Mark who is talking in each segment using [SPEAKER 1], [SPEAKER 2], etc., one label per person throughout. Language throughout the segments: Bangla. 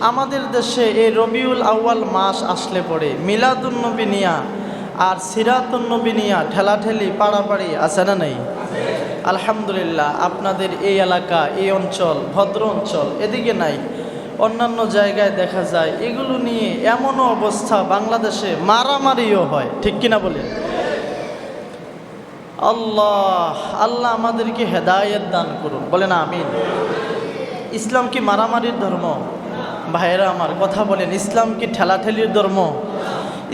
[SPEAKER 1] আমাদের দেশে এই রবিউল আউয়াল মাস আসলে পরে মিলাদুন্নবী নিয়া আর সিরাতুন্নবী নিয়া ঠেলাঠেলি পাড়াপাড়ি আছে না নেই? আলহামদুলিল্লাহ, আপনাদের এই এলাকা, এই অঞ্চল, ভদ্র অঞ্চল, এদিকে নাই। অন্যান্য জায়গায় দেখা যায়, এগুলো নিয়ে এমনও অবস্থা বাংলাদেশে মারামারিও হয়, ঠিক কিনা বলে? আল্লাহ আল্লাহ আমাদেরকে হেদায়েত দান করুন। বলেন আমিন। ইসলাম কি মারামারির ধর্ম? ভাইয়েরা আমার কথা বলেন, ইসলাম কি ঠেলাঠেলির ধর্ম?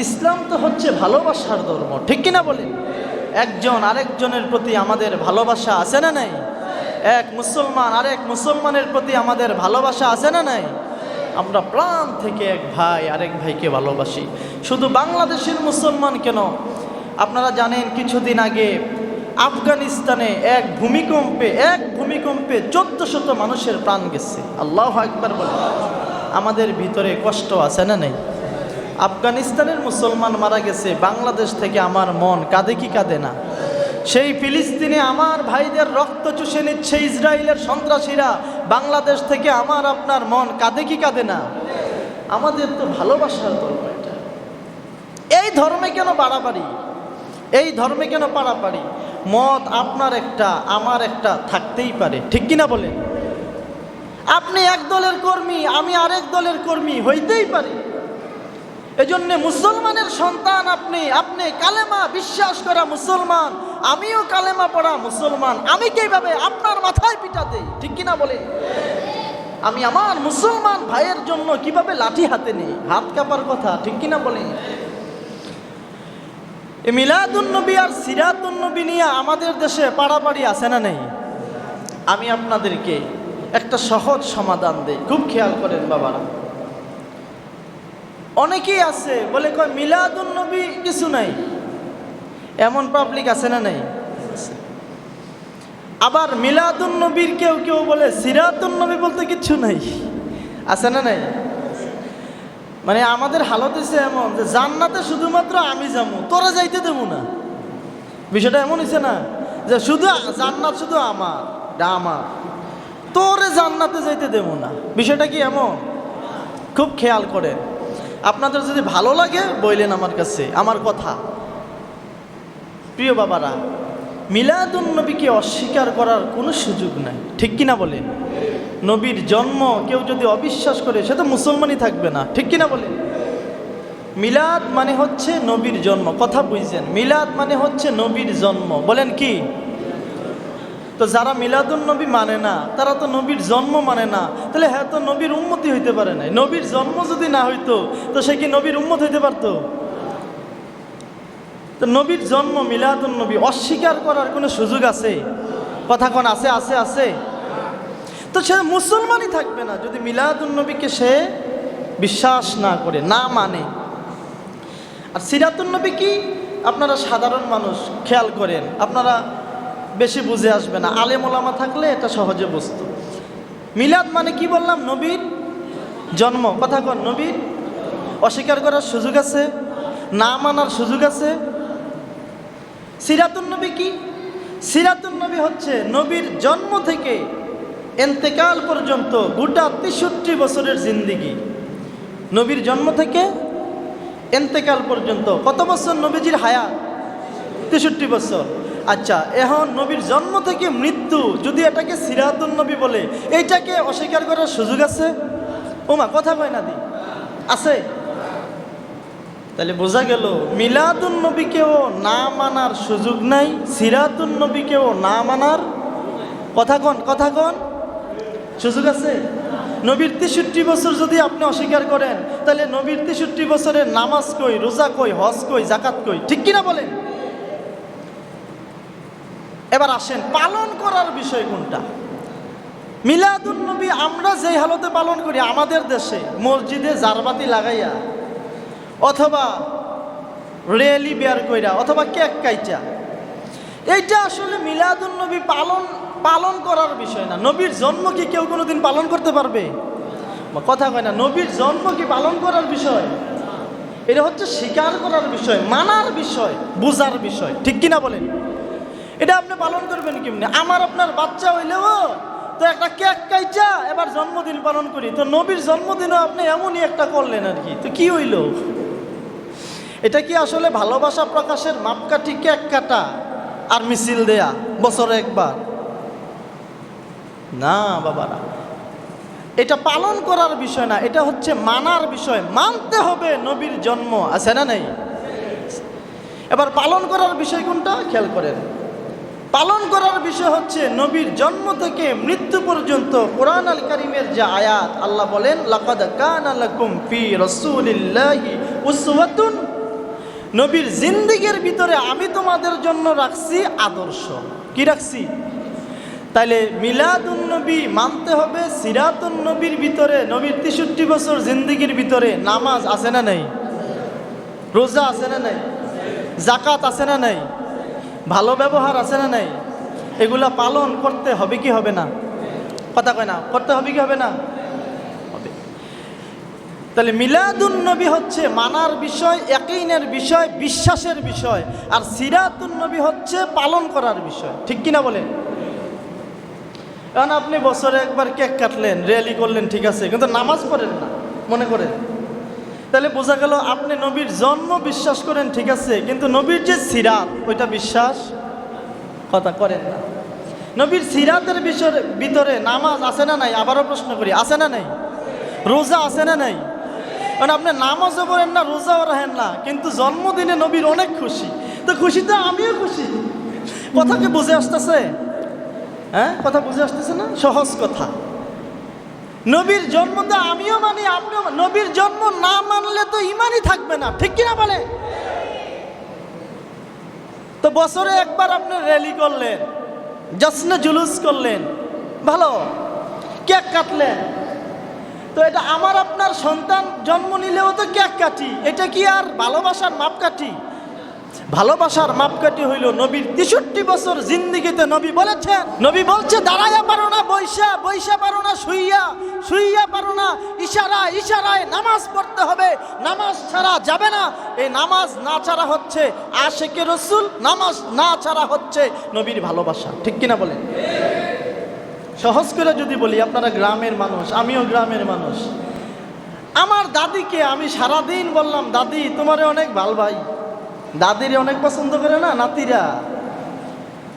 [SPEAKER 1] ইসলাম তো হচ্ছে ভালোবাসার ধর্ম, ঠিক কিনা বলেন? একজন আরেকজনের প্রতি আমাদের ভালোবাসা আছে না নাই? এক মুসলমান আরেক মুসলমানের প্রতি আমাদের ভালোবাসা আছে না নাই? আমরা প্রাণ থেকে এক ভাই, আরেক ভাইকে ভালোবাসি। শুধু বাংলাদেশের মুসলমান কেন? আপনারা জানেন, কিছুদিন আগে আফগানিস্তানে এক ভূমিকম্পে এক ভূমিকম্পে চোদ্দ শত মানুষের প্রাণ গেছে। আল্লাহ একবার বলে আমাদের ভিতরে কষ্ট আছে না নেই? আফগানিস্তানের মুসলমান মারা গেছে, বাংলাদেশ থেকে আমার মন কাঁদে কি কাঁদে না? সেই ফিলিস্তিনে আমার ভাইদের রক্ত চুষে নিচ্ছে ইসরায়েলের সন্ত্রাসীরা, বাংলাদেশ থেকে আমার আপনার মন কাঁদে কি কাঁদে না? আমাদের তো ভালোবাসার ধর্ম এটা। এই ধর্মে কেন বাড়াবাড়ি? এই ধর্মে কেন পাড়াপাড়ি মত আপনার একটা, আমার একটা থাকতেই পারে, ঠিক কিনা বলেন? আপনি এক দলের কর্মী, আমি আরেক দলের কর্মী, হইতেই পারি। এজন্য মুসলমানের সন্তান আপনি আপনি কালেমা বিশ্বাস করা মুসলমান, আমিও কালেমা পড়া মুসলমান, আমি কীভাবে আপনার মাথায় পিটা দেই, ঠিক কিনা বলে আমি আমার মুসলমান ভাইয়ের জন্য কীভাবে লাঠি হাতে নেই? হাত কাপার কথা, ঠিক কিনা বলে এ মিলাদুন্নবী আর সিরাতুন্নবী নিয়ে আমাদের দেশে পাড়াপাড়ি আছে না নেই? আমি আপনাদেরকে একটা সহজ সমাধান দেই। খুব খেয়াল করেন বাবারা। অনেকেই আছে, বলে কয় মিলাদুন্নবী কিছু নাই। এমন পাবলিক আছে না নাই? আবার মিলাদুন্নবীর কেউ কেউ বলে সিরাতুন্নবী বলতে কিচ্ছু নাই। আছে না নাই? মানে আমাদের হালত হয়েছে এমন যে, জান্নাতে শুধুমাত্র আমি যাব তোরা যাইতে দেবো না। বিষয়টা এমন হয়েছে না যে, শুধু জান্নাত শুধু আমার আমার। তোরে জান্নাতে যাইতে দেবো না। বিষয়টা কি এমন? খুব খেয়াল করেন। আপনাদের যদি ভালো লাগে, বইলেন আমার কাছে, আমার কথা। প্রিয় বাবারা, মিলাদুন নবীকে অস্বীকার করার কোনো সুযোগ নাই। ঠিক কিনা বলেন? নবীর জন্ম কেউ যদি অবিশ্বাস করে, সে তো মুসলমানই থাকবে না। ঠিক কিনা বলেন? মিলাদ মানে হচ্ছে নবীর জন্ম। কথা বুঝছেন? মিলাদ মানে হচ্ছে নবীর জন্ম। বলেন কি? তো যারা মিলাদুন নবী মানে না, তারা তো নবীর জন্ম মানে না। তাহলে হ্যাঁ তো নবীর উন্মতি হইতে পারে না নবীর জন্ম যদি না হইতো, তো সে কি নবীর উন্মত হইতে পারতো? তো নবীর জন্ম মিলাদুন নবী অস্বীকার করার কোনো সুযোগ আছে? কথা কোন, আছে আছে আছে? তো সে মুসলমানই থাকবে না যদি মিলাদুন নবীকে সে বিশ্বাস না করে, না মানে। আর সিরাতুন নবী কি? আপনারা সাধারণ মানুষ, খেয়াল করেন। আপনারা বেশি বুঝে আসবে না। আলেম ওলামা থাকলে এটা সহজে বুঝতো। মিলাদ মানে কি বললাম? নবীর জন্ম। কথা কন, নবীর অস্বীকার করার সুযোগ আছে? না মানার সুযোগ আছে? সিরাতুন নবী কি? সিরাতুন নবী হচ্ছে নবীর জন্ম থেকে এন্তেকাল পর্যন্ত গোটা তেষট্টি বছরের জিন্দিগি। নবীর জন্ম থেকে এন্তেকাল পর্যন্ত। কত বছর নবীজির হায়া তেষট্টি বছর। আচ্ছা এখন নবীর জন্ম থেকে মৃত্যু, যদি এটাকে সিরাতুন নবী বলে, এইটাকে অস্বীকার করার সুযোগ আছে? ওমা, কথা কয় না দি। আছে? তাহলে বোঝা গেল, মিলাদুন নবীকেও না মানার সুযোগ নাই, সিরাতুন নবীকেও না মানার? কথা কন কথা কন। সুযোগ আছে? নবীর তেষট্টি বছর যদি আপনি অস্বীকার করেন, তাহলে নবীর তেষট্টি বছরের নামাজ কই, রোজা কই, হজ কই জাকাত কই, ঠিক কিনা বলেন? এবার আসেন, পালন করার বিষয় কোনটা? মিলাদুন নবী আমরা যেই হালতে পালন করি আমাদের দেশে, মসজিদে জারবাতি লাগাইয়া, অথবা রেলি বেয়ার কইরা, অথবা কেক কাইচা, এইটা আসলে মিলাদুন নবী পালন পালন করার বিষয় না। নবীর জন্ম কি কেউ কোনোদিন পালন করতে পারবে? কথা কয় না, নবীর জন্ম কি পালন করার বিষয়? এটা হচ্ছে স্বীকার করার বিষয়, মানার বিষয়, বোঝার বিষয়। ঠিক কিনা বলেন? এটা আপনি পালন করবেন কেমনি? আমার আপনার বাচ্চা হইলেও তো একটা কেক কাইটা এবার জন্মদিন পালন করি। তো নবীর জন্মদিনও আপনি এমনই একটা করলেন আর কি। তো কি হইল? এটা কি আসলে ভালোবাসা প্রকাশের মাপকাঠি কেক কাটা আর মিছিল দেয়া বছরে একবার? না, বাবারা। এটা পালন করার বিষয় না, এটা হচ্ছে মানার বিষয়। মানতে হবে নবীর জন্ম, আছে না নেই? এবার পালন করার বিষয় কোনটা? খেয়াল করেন। পালন করার বিষয় হচ্ছে নবীর জন্ম থেকে মৃত্যু পর্যন্ত কোরআন আল করিমের যে আয়াত, আল্লাহ বলেন, লাকাদ কানা লাকুম ফি রাসূলিল্লাহি উসওয়াতুন। নবীর জিন্দিগির ভিতরে আমি তোমাদের জন্য রাখছি আদর্শ। কি রাখছি? তাইলে মিলাদুন নবী মানতে হবে, সিরাতুন নবীর ভিতরে, নবীর তেষট্টি বছর জিন্দিগির ভিতরে নামাজ আছে না নেই? রোজা আছে না নেই? জাকাত আছে না নেই? ভালো ব্যবহার আছে না নাই? এগুলা পালন করতে হবে কি হবে না? কথা কয় না, করতে হবে কি হবে না? হবে। তাহলে মিলাদুন নবী হচ্ছে মানার বিষয়, একইনের বিষয়, বিশ্বাসের বিষয়, আর সিরাতুন নবী হচ্ছে পালন করার বিষয়। ঠিক কিনা বলেন? কারণ আপনি বছরে একবার কেক কাটলেন র্যালি করলেন, ঠিক আছে, কিন্তু নামাজ পড়েন না, মনে করেন? তাহলে বোঝা গেল আপনি নবীর জন্ম বিশ্বাস করেন, ঠিক আছে? কিন্তু নবীর যে সিরাত, ওইটা বিশ্বাস কথা করেন না। নবীর সিরাতের বিষয়ের ভিতরে নামাজ আছে না নাই? আবারও প্রশ্ন করি, আছে না নাই? রোজা আছে না নাই? কারণ আপনি নামাজও পড়েন না, রোজাও রাখেন না, কিন্তু জন্মদিনে নবীর অনেক খুশি। তো খুশিতে আমিও খুশি। কথা কি বুঝে আসতেছে? হ্যাঁ? কথা বুঝে আসতেছে না? সহজ কথা। নবীর জন্ম তো আমিও মানি, আপনিও নবীর জন্ম না মানলে তো ইমানই থাকবে না, ঠিক কিনা বলে তো বছরে একবার আপনি র্যালি করলেন, জশ্নে জুলুস করলেন, ভালো? কেক কাটলেন। তো এটা আমার আপনার সন্তান জন্ম নিলেও তো কেক কাটি, এটা কি আর ভালোবাসার মাপকাঠি? ভালোবাসার মাপকাঠি হইল নবীর তেষট্টি বছর জিন্দিগিতে নবী বলেছেন, নবী বলছে, দাঁড়াইয়া পারো না, বৈশা বৈশা পারো না, শুইয়া শুইয়া পারো না, ইশারা, ইশারায় নামাজ পড়তে হবে, নামাজ ছাড়া যাবে না। এই নামাজ না ছাড়া হচ্ছে আশেকে রসুল, নামাজ না ছাড়া হচ্ছে নবীর ভালোবাসা। ঠিক কিনা বলেন? সহজ করে যদি বলি, আপনারা গ্রামের মানুষ, আমিও গ্রামের মানুষ। আমার দাদিকে আমি সারাদিন বললাম, দাদি, তোমারে অনেক ভালো ভাই দাদিরে অনেক পছন্দ করে না নাতিরা?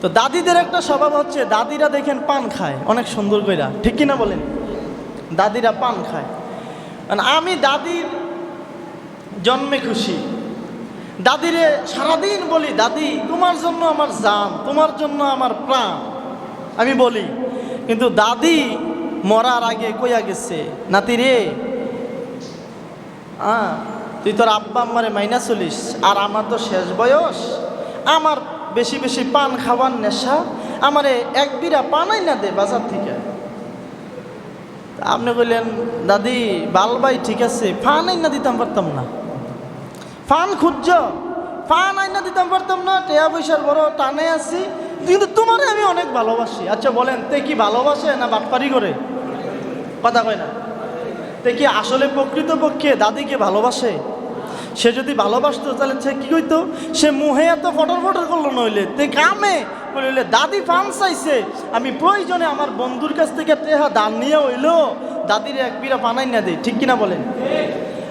[SPEAKER 1] তো দাদিদের একটা স্বভাব হচ্ছে দাদিরা দেখেন পান খায় অনেক সুন্দর কইরা। ঠিক কিনা বলেন? দাদিরা পান খায়। মানে আমি দাদির জন্মে খুশি। দাদিরে সারাদিন বলি দাদি তোমার জন্য আমার জান তোমার জন্য আমার প্রাণ। আমি বলি কিন্তু দাদি মরার আগে কইয়া গেছে নাতি রে আহ, তুই তোর আব্বা আম্মারে মাইনা চলিস, আর আমার তো শেষ বয়স। আমার বেশি বেশি পান খাওয়ার নেশা, আমারে এক বিরা পানাই না দে বাজার থেকে। আপনি কইলেন, দাদি বালবাই ঠিক আছে, ফান আইনা দিতাম পারতাম না। ফান খুঁজছ? ফান আইনা দিতাম পারতাম না, টেয়া পয়সার বড় টানে আছি। কিন্তু তোমারে আমি অনেক ভালোবাসি। আচ্ছা বলেন, তে কি ভালোবাসে না বাটপারি করে? কথা কয় না। তে কি আসলে প্রকৃতপক্ষে দাদিকে ভালোবাসে? সে যদি ভালোবাসতো, তাহলে সে কি কইতো সে মুহে এত ফটর ফটর করল নইলে, তে কামে? বলিলে দাদি ফান চাইছে আমি প্রয়োজনে আমার বন্ধুর কাছ থেকে টেহা দান নিয়ে হইল। দাদির এক বিরা পানাই না দেয় ঠিক কিনা বলেন?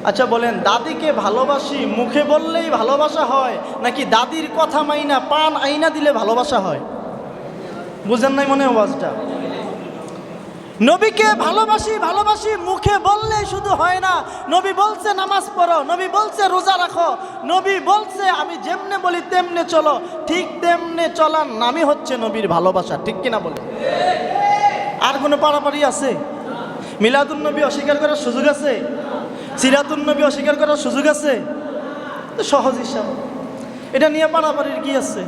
[SPEAKER 1] আচ্ছা বলেন, দাদিকে ভালোবাসি, মুখে বললেই ভালোবাসা হয়, নাকি দাদির কথা মাইনা, পান আইনা দিলে ভালোবাসা হয়? বুঝেন নাই মনে হয় ওয়াজটা নবীকে ভালোবাসি ভালোবাসি, মুখে বললে শুধু হয় না। নবী বলছে, নামাজ পড়ো। নবী বলছে, রোজা রাখো। নবী বলছে, আমি যেমনে বলি, তেমনে চলো। ঠিক তেমনে চলার নামই হচ্ছে নবীর ভালোবাসা। ঠিক কিনা বলে আর কোনো পাড়াপাড়ি আছে? মিলাদুন নবী অস্বীকার করার সুযোগ আছে? সিরাতুন নবী অস্বীকার করার সুযোগ আছে? সহজ হিসাব। এটা নিয়ে পারাপারির কি আছে?